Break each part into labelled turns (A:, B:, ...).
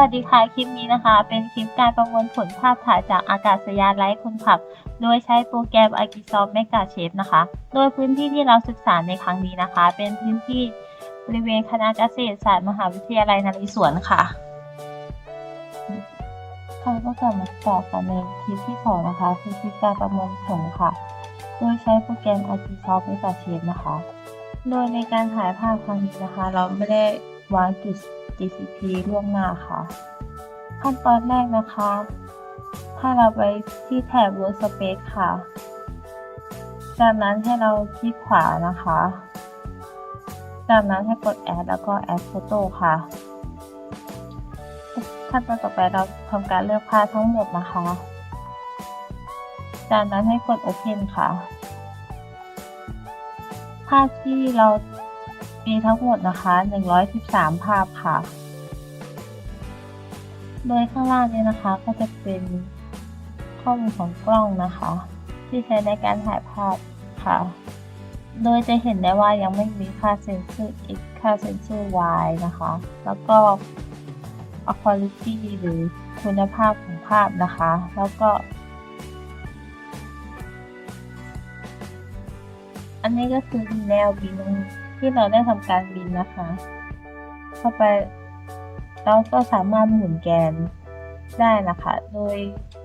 A: วัสดีค่ะ คลิปนี้นะคะ เป็นคลิปการประมวลผลภาพถ่ายจากอากาศยานไร้คนขับ โดยใช้โปรแกรม a g i s o f t Mega Shape นะคะ โดยพื้นที่ที่เราศึกษาในครั้งนี้นะคะ เป็นพื้นที่บริเวณคณะเกษตรศาสตร์มหาวิทยาลัยนเรศวรค่ะค่ะก็กลับมาต่อกันในคลิปที่สองนะคะคือคลิปการประมวลผลค่ะ โดยใช้โปรแกรม a g i s o f t Mega Shape นะคะ โดยในการถ่ายภาพครั้งนี้นะคะ เราไม่ได้วางจุด GCP ล่วงหน้าค่ะ ขั้นตอนแรกนะคะ ถ้าเราไปที่แถบ Workspace ค่ะ จากนั้นให้เราคลิกขวานะคะ จากนั้นให้กด Add แล้วก็ Add Photo ค่ะ ขั้นตอนต่อไปเราทำการเลือกภาพทั้งหมดนะคะ จากนั้นให้กด Open ค่ะภาพที่เรา มีทั้งหมดนะคะ 113 ภาพค่ะ โดยข้างล่างนี้นะคะก็จะเป็นข้อมูลของกล้องนะคะ ที่ใช้ในการถ่ายภาพค่ะ โดยจะเห็นได้ว่ายังไม่มีค่าเซนเซอร์ x ค่าเซนเซอร์ y นะคะ แล้วก็ quality หรือคุณภาพของภาพนะคะ แล้วก็ อันนี้ก็คือแนวบิน ที่เราได้ทำการบินนะคะ เข้าไปเราก็สามารถหมุนแกนได้นะคะ โดย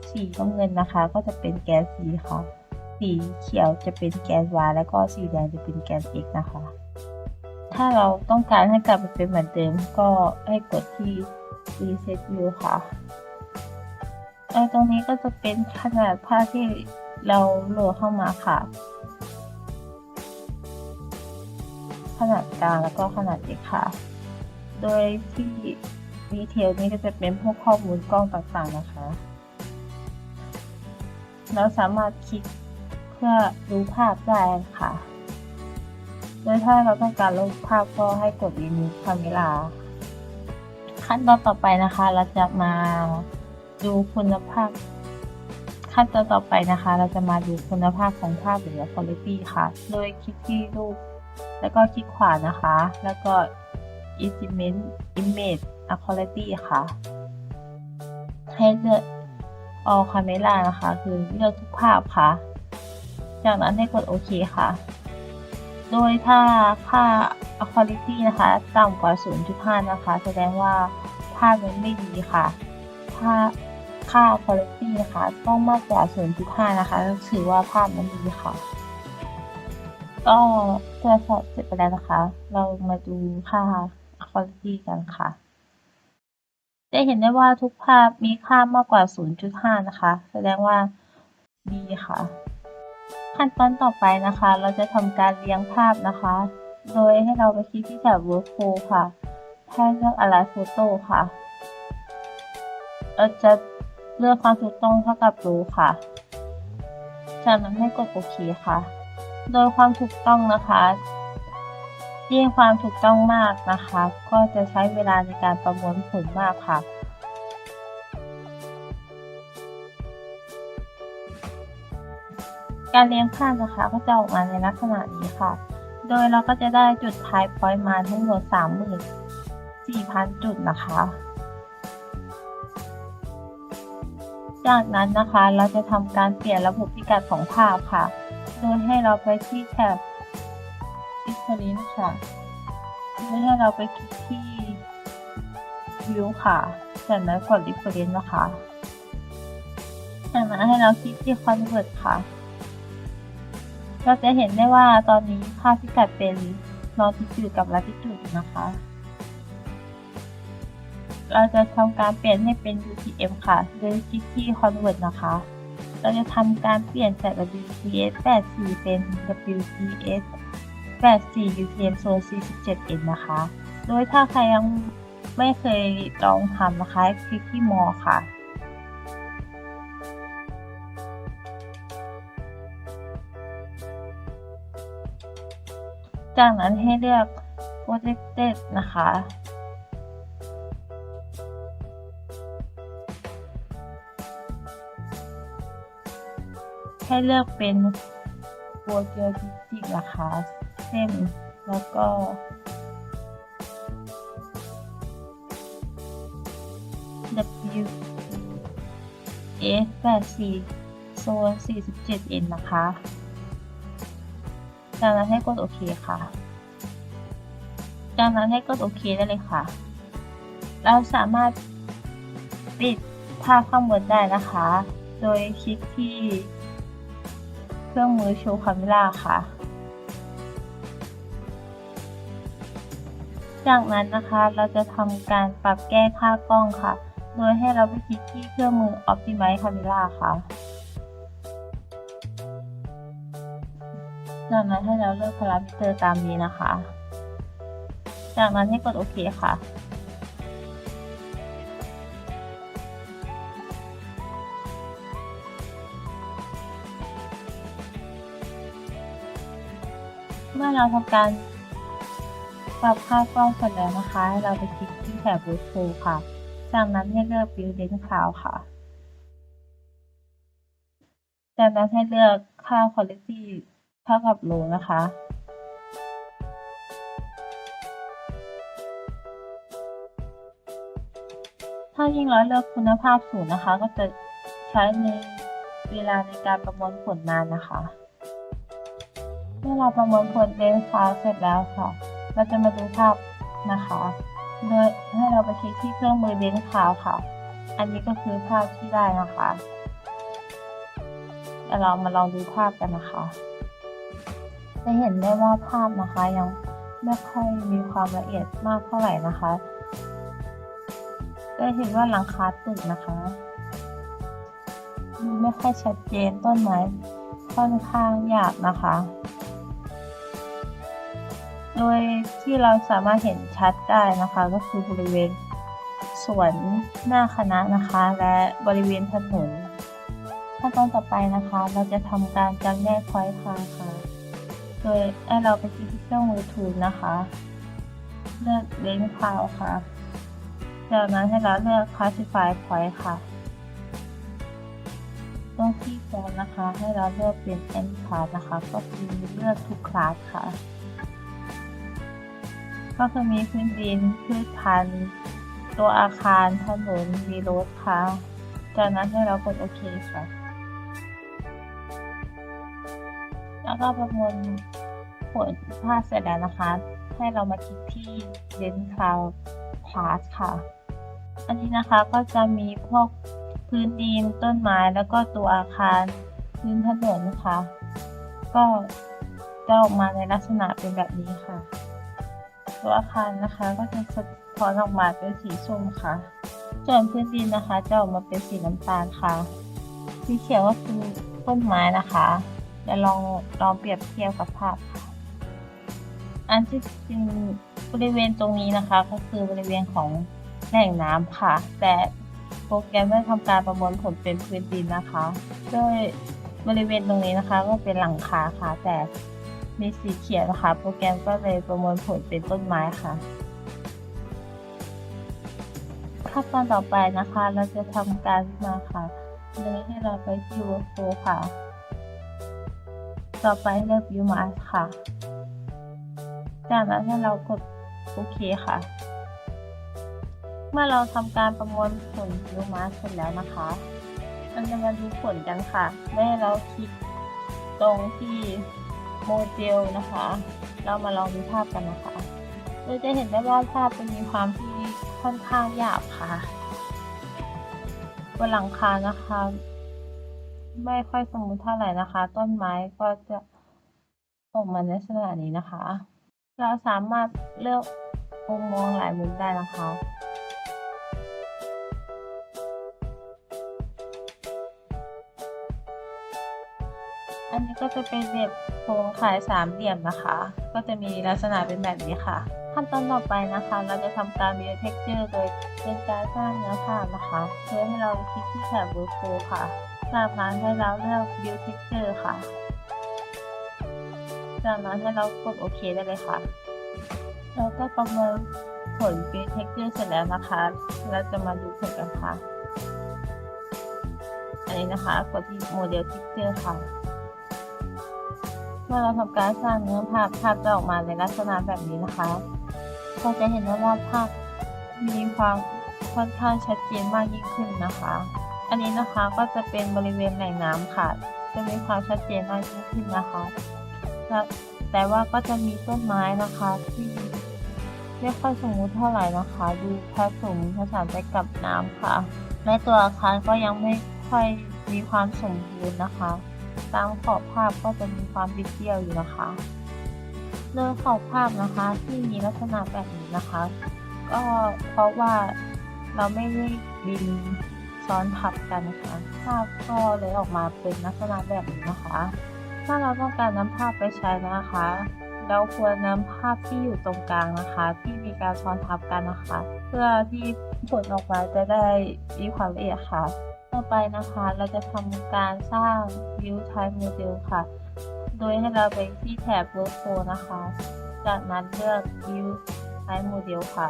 A: สีน้ำเงินนะคะ ก็จะเป็นแกน C ค่ะ สีเขียวจะเป็นแกน Y แล้วก็สีแดงจะเป็นแกน X นะคะ ถ้าเราต้องการให้กลับมาเป็นเหมือนเดิมก็ให้กดที่ Reset View ค่ะตรงนี้ก็จะเป็นขนาดภาพที่เราโหลดเข้ามาค่ะ ขนาดกลางแล้วก็ขนาดเล็กค่ะ โดยที่ดีเทลนี้ก็จะเป็นพวกข้อมูลกล้องต่างๆนะคะ เราสามารถคลิกเพื่อดูภาพได้ค่ะ โดยถ้าเราต้องการลบภาพก็ให้กด remove camera ขั้นตอนต่อไปนะคะ เราจะมาดูคุณภาพ ขั้นตอนต่อไปนะคะ เราจะมาดูคุณภาพของภาพหรือ quality ค่ะ โดยคลิกที่รูป แล้วก็คลิกขวานะคะ แล้วก็ Instrument Image Quality ค่ะ ให้เลือก All Camera นะคะ คือเลือกทุกภาพค่ะ จากนั้นให้กดโอเคค่ะ โดยถ้าค่า Quality นะคะ ต่ำกว่า 0.5 นะคะ แสดงว่าภาพมันไม่ดีค่ะ ถ้าค่า Quality นะคะ ต้องมากกว่า 0.5 นะคะถือว่าภาพนั้นดีค่ะ ก็ตรวจสอบเสร็จไปแล้วนะคะ เรามาดูค่า quality กันค่ะ จะเห็นได้ว่าทุกภาพมีค่ามากกว่า 0.5 นะคะ แสดงว่าดีค่ะ ขั้นตอนต่อไปนะคะ เราจะทำการเรียงภาพนะคะ โดยให้เราไปคลิกที่แถบ workflow ค่ะให้เลือก align photo ค่ะ เราจะเลือกความถูกต้องเท่ากับ row ค่ะ จากนั้นให้กดโอเคค่ะ โดยความถูกต้องนะคะยิ่งความถูกต้องมากนะคะ ก็จะใช้เวลาในการประมวลผลมากค่ะ การเรียงภาพนะคะก็จะออกมาในลักษณะนี้ค่ะ โดยเราก็จะได้จุดท้ายพอยต์มาทั้งหมด 34,000 จุดนะคะ จากนั้นนะคะเราจะทำการเปลี่ยนระบบพิกัดของภาพค่ะ โดยให้เราไปที่แถบ Different ค่ะโดยให้เราไปคลิกที่ View ค่ะ จากนั้นกด Different นะคะจากนั้นให้เราคลิกที่ Convert ค่ะ เราจะเห็นได้ว่าตอนนี้ค่าพิกัดเป็น longitude กับ latitude นะคะ เราจะทำการเปลี่ยนให้เป็น UTM ค่ะ โดยคลิกที่ Convert นะคะ เราจะทำการเปลี่ยนจาก WTS 84 เป็น WTS 84 UTM Zone 47 N นะคะ โดยถ้าใครยังไม่เคยลองทำนะคะ คลิกที่ More ค่ะจากนั้นให้เลือก Protected นะคะ ให้เลือกเป็นโปรเจอร์ดิจิกนะคะเส้นแล้วก็ W S 84โซน 47 N นะคะ จากนั้นให้กดโอเคค่ะ จากนั้นให้กดโอเคได้เลยค่ะ เราสามารถปิดภาพข้างบนได้นะคะ โดยคลิกที่ เครื่องมือโชว์คาเมราค่ะ จากนั้นนะคะเราจะทำการปรับแก้ค่ากล้องค่ะ โดยให้เราไปคลิกที่เครื่องมือ Optimize Camera ค่ะจากนั้นให้เราเลือกพารามิเตอร์ตามนี้นะคะ จากนั้นให้กดโอเคค่ะ มื่อเราทำการปรับค่ากล้องเสร็จแล้วนะคะให้เราไปคลิกที่แถบ Boost Pro ค่ะ จากนั้นให้เลือก Build Lens Cloud ค่ะ จากนั้นให้เลือกค่า Quality เท่ากับ Low นะคะถ้ายิ่งร้อยเลือกคุณภาพสูงนะคะ ก็จะใช้ในเวลาในการประมวลผลนานนะคะ อเราประมวลผลเลนส์คาวเสร็จแล้วค่ะ เราจะมาดูภาพนะคะ โดยให้เราไปคลิกที่เครื่องมือเลนส์คาวค่ะ อันนี้ก็คือภาพที่ได้นะคะเดี๋ยวเรามาลองดูภาพกันนะคะ จะเห็นได้ว่าภาพนะคะยังไม่ค่อยมีความละเอียดมากเท่าไหร่นะคะจะเห็นว่าหลังคาตึกนะคะดูไม่ค่อยชัดเจนต้นไม้ค่อนข้างหยาบนะคะ โดยที่เราสามารถเห็นชัดได้นะคะ ก็คือบริเวณสวนหน้าคณะนะคะ และบริเวณถนนขั้นตอนต่อไปนะคะ เราจะทำการจำแนกพอยต์ค่ะค่ะ โดยให้เราไปที่เครื่องมือทูลนะคะ เลือกเลนส์คาวค่ะจากนั้นให้เราเลือก classify point ค่ะ ตรงที่ฟอนนะคะ ให้เราเลือกเป็น any class นะคะ ก็คือเลือกทุกคลาสค่ะ ก็คือมีพื้นดินพืชพันธุ์ ตัวอาคารถนนมีรถค่ะจากนั้นให้เรากดโอเคค่ะ แล้วก็ประมวลผลภาพเสร็จแล้วนะคะ ให้เรามาคลิกที่ Lens Cloud Class ค่ะ อันนี้นะคะก็จะมีพวกพื้นดินต้นไม้แล้วก็ตัวอาคารพื้นถนนนะคะ ก็จะออกมาในลักษณะเป็นแบบนี้ค่ะ ตัวอาคารนะคะ ก็จะสะท้อนออกมาเป็นสีส้มค่ะ ส่วนพื้นดินนะคะ จะออกมาเป็นสีน้ำตาลค่ะ สีเขียวก็คือต้นไม้นะคะเดี๋ยวลองลองเปรียบเทียบกับภาพค่ะอันที่จริงบริเวณตรงนี้นะคะ ก็คือบริเวณของแหล่งน้ำค่ะ แต่โปรแกรมได้ทำการประมวลผลเป็นพื้นดินนะคะ โดยบริเวณตรงนี้นะคะ ก็เป็นหลังคาค่ะ แต่ มีสีเขียวนะคะ โปรแกรมก็เลยประมวลผลเป็นต้นไม้ค่ะ ขั้นตอนต่อไปนะคะ เราจะทำการมาค่ะเลยให้เราไปที่ workflow ค่ะ ต่อไปเลือก view mask ค่ะ จากนั้นให้เรากดโอเคค่ะ เมื่อเราทำการประมวลผล view mask เสร็จแล้วนะคะเราจะมาดูผลกันค่ะ ได้เราคลิกตรงที่ โมเดลนะคะ เรามาลองดูภาพกันนะคะเราจะเห็นได้ว่าภาพเป็นมีความที่ค่อนข้างหยาบค่ะบนหลังคานะคะ ไม่ค่อยสมบูรณ์เท่าไหร่นะคะ ต้นไม้ก็จะออกมาในลักษณะนี้นะคะ เราสามารถเลือกมุมมองหลายมุมได้นะคะ อันนี้ก็จะเป็นแบบโครงขายสามเหลี่ยมนะคะ ก็จะมีลักษณะเป็นแบบนี้ค่ะ ขั้นตอนต่อไปนะคะ เราจะทำการ build texture โดยเป็นการสร้างเนื้อภานะคะโดยให้เราคลิกที่แถบ workflow ค่ะจากนั้นให้เราเลือก build texture ค่ะ จากนั้นให้เรากดโอเคได้เลยค่ะ เราก็ประเมินผล build texture เสร็จแล้วนะคะ เราจะมาดูผลกันค่ะ อันนี้นะคะกดที่โมเดล texture ค่ะ มื่อเราทำการสร้างเนื้อภาพภาพจะออกมาในลักษณะแบบนี้นะคะเราจะเห็นได้ว่าภาพมีความค่อนข้างชัดเจนมากยิ่งขึ้นนะคะ อันนี้นะคะก็จะเป็นบริเวณแหล่งน้ำค่ะ จะมีความชัดเจนมากยิ่งขึ้นนะคะและแต่ว่าก็จะมีต้นไม้นะคะที่ไม่ค่อยสมมุติเท่าไหร่นะคะดูผสมผสานไปกับน้ำค่ะและตัวอาคารก็ยังไม่ค่อยมีความสมบูรณ์นะคะ ตามขอบภาพก็จะมีความบิดเบี้ยวอยู่นะคะโดยขอบภาพนะคะที่มีลักษณะแบบนี้นะคะ ก็เพราะว่าเราไม่ได้ดินซ้อนทับกันนะคะภาพก็เลยออกมาเป็นลักษณะแบบนี้นะคะ ถ้าเราต้องการนำภาพไปใช้นะคะ เราควรนำภาพที่อยู่ตรงกลางนะคะ ที่มีการซ้อนทับกันนะคะ เพื่อที่ผลออกมาจะได้มีความละเอียดค่ะ ต่อไปนะคะเราจะทำการสร้าง View Type Model ค่ะ โดยให้เราไปที่แถบ Workflow นะคะ จากนั้นเลือก View Type Model ค่ะ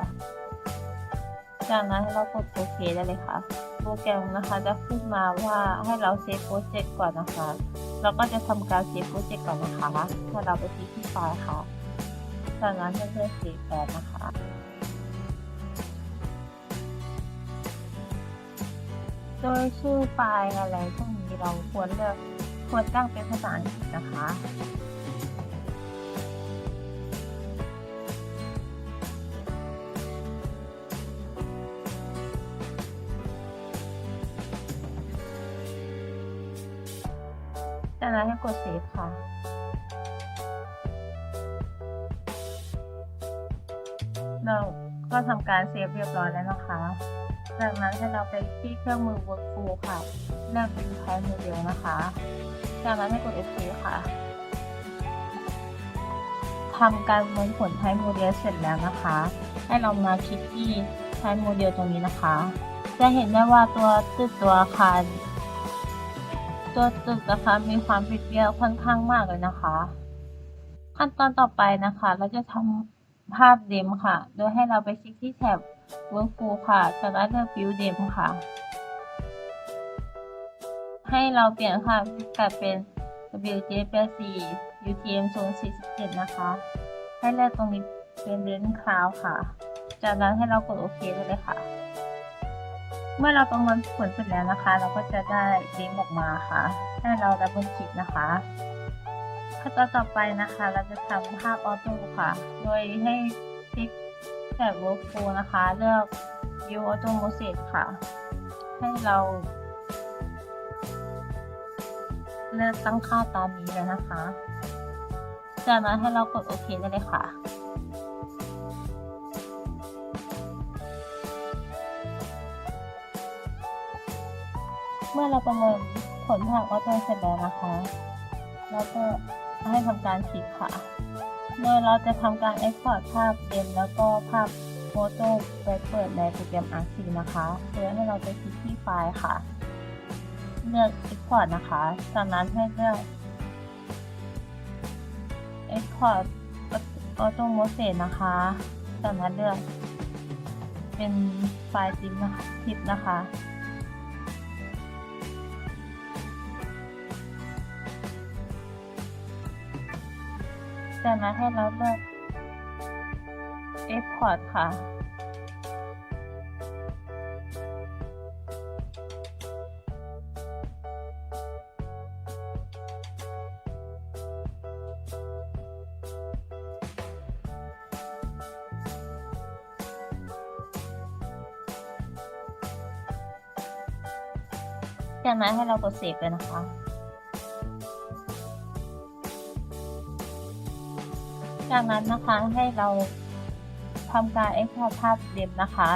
A: จากนั้นให้เรากดโอเคได้เลยค่ะ โปรแกรมนะคะจะขึ้นมาว่าให้เราเซฟโปรเจกต์ก่อนนะคะ เราก็จะทำการเซฟโปรเจกต์ก่อนนะคะ ถ้าเราไปที่ที่ไฟล์ค่ะ จากนั้นให้เลือกเซฟแปดนะคะ โดยชื่อไฟล์อะไรพวกนี้เราควรเลือกควรตั้งเป็นภาษาอังกฤษนะคะจากนั้นให้กดเซฟค่ะ เราก็ทำการเซฟเรียบร้อยแล้วนะคะ จากนั้นให้เราไปที่เครื่องมือ workflow ค่ะเลือกเป็น type model นะคะ จากนั้นให้กด OK ค่ะทำการประมวลผล type model เสร็จแล้วนะคะ ให้เรามาคลิกที่ type model ตรงนี้นะคะ จะเห็นได้ว่าตัวตึกตัวอาคารตัวตึกนะคะมีความบิดเบี้ยวค่อนข้างมากเลยนะคะ ขั้นตอนต่อไปนะคะ เราจะทำภาพเดมค่ะ โดยให้เราไปคลิกที่แถบ Workflow ค่ะจากนั้นเลือก View เดมค่ะ ให้เราเปลี่ยนค่ะพิกัดเป็น WJ84 UTM 047 นะคะ ให้เลือกตรงนี้เป็น Lens Cloud ค่ะ จากนั้นให้เรากดโอเคได้เลยค่ะ เมื่อเราประมวลผลเสร็จแล้วนะคะ เราก็จะได้เดมออกมาค่ะ ให้เราดับเบิลคลิกนะคะขั้นตอนต่อไปนะคะ เราจะทำภาพออโต้ค่ะ โดยให้คลิก แถบ Workflow นะคะ เลือก View Auto m o s e ค่ะ ให้เรา เลือกตั้งค่าตามนี้เลยนะคะ จากนั้นให้เรากดโอเคได้เลยค่ะเมื่อเราประเมินผลทางออโต้เสร็จแล้วนะคะ แล้วก็ให้ทำการคลิกค่ะ โดยเราจะทำการ Export ภาพเต็มแล้วก็ภาพโฟโต้ไปเปิดในโปรแกรม RC นะคะโดยให้เราไปคลิกที่ไฟล์ค่ะ เลือก Export นะคะ จากนั้นให้เลือก Export Auto Mosaic นะคะ จากนั้นเลือกเป็นไฟล์ซิปนะคะทิปนะคะ จากนั้นให้เราเลือก Export ค่ะ จากนั้นให้เรากดเซฟเลยนะคะ จากนั้นนะคะให้เราทำการ export ภาพเดิมนะคะ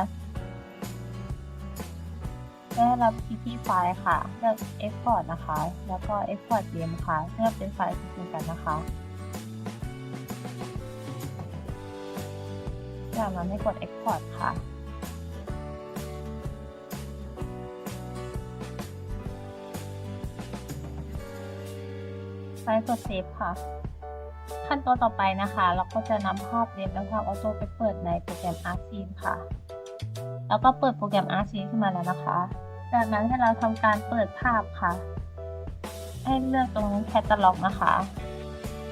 A: แล้วให้เราคลิกที่ไฟล์ค่ะ เลือก export นะคะ แล้วก็ export เดิมค่ะ เลือกเป็นไฟล์เหมือนกันนะคะ จากนั้นให้กด export ค่ะไปกดเซฟค่ะ ขั้นตอนต่อไปนะคะ เราก็จะนำภาพเดมและภาพออโต้ไปเปิดในโปรแกรม ArcScene ค่ะ แล้วก็เปิดโปรแกรม ArcScene ขึ้นมาแล้วนะคะ จากนั้นให้เราทำการเปิดภาพค่ะ ให้เลือกตรงแคตตาล็อกนะคะ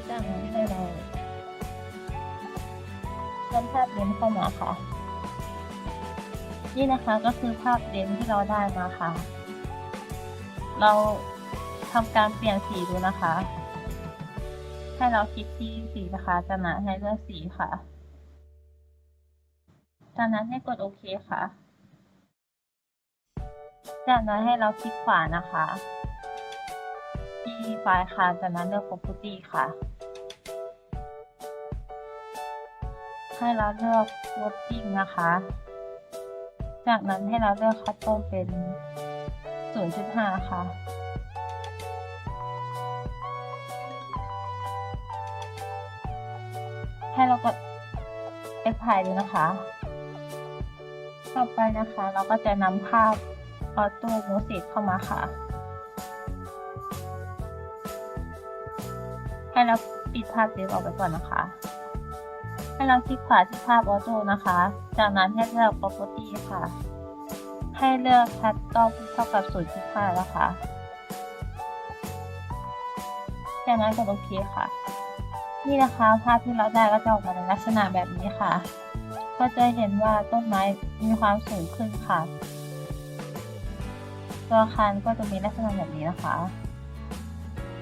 A: จากนั้นให้เราเลื่อนภาพเดมเข้ามาค่ะ นี่นะคะก็คือภาพเดมที่เราได้มาค่ะ เราทำการเปลี่ยนสีดูนะคะ ให้เราคลิกที่สีนะคะจากนั้นให้เลือกสีค่ะ จากนั้นให้กดโอเคค่ะ จากนั้นให้เราคลิกขวานะคะที่ไฟล์ค่ะ จากนั้นเลือก property ค่ะ ให้เราเลือก voting นะคะ จากนั้นให้เราเลือกคัดต้นเป็น 0.5 ค่ะ ให้เรากด apply ดูนะคะ ต่อไปนะคะ เราก็จะนำภาพ auto m o s e เข้ามาค่ะ ให้เราปิดภาพเซฟออกไปก่อนนะคะ ให้เราคลิกขวาที่ภาพ auto นะคะ จากนั้นให้เลือก property ค่ะ ให้เลือก cut ต้องเท่ากับ0.5นะคะจากนั้นกดโอเคค่ะ นี่นะคะภาพที่เราได้ก็จะออกมาในลักษณะแบบนี้ค่ะ ก็จะเห็นว่าต้นไม้มีความสูงขึ้นค่ะ ตัวอาคารก็จะมีลักษณะแบบนี้นะคะ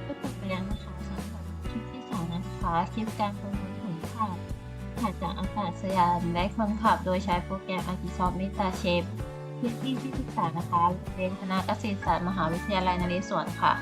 A: ก็จบไปแล้วนะคะสำหรับคลิปที่สองนะคะคลิปการประมวลผลภาพถ่ายจากอากาศยานและคนขับโดยใช้โปรแกรม Microsoft MetaShape คลิปที่ที่ศึกษานะคะเรียนคณะเกษตรศาสตร์มหาวิทยาลัยนเรศวรค่ะ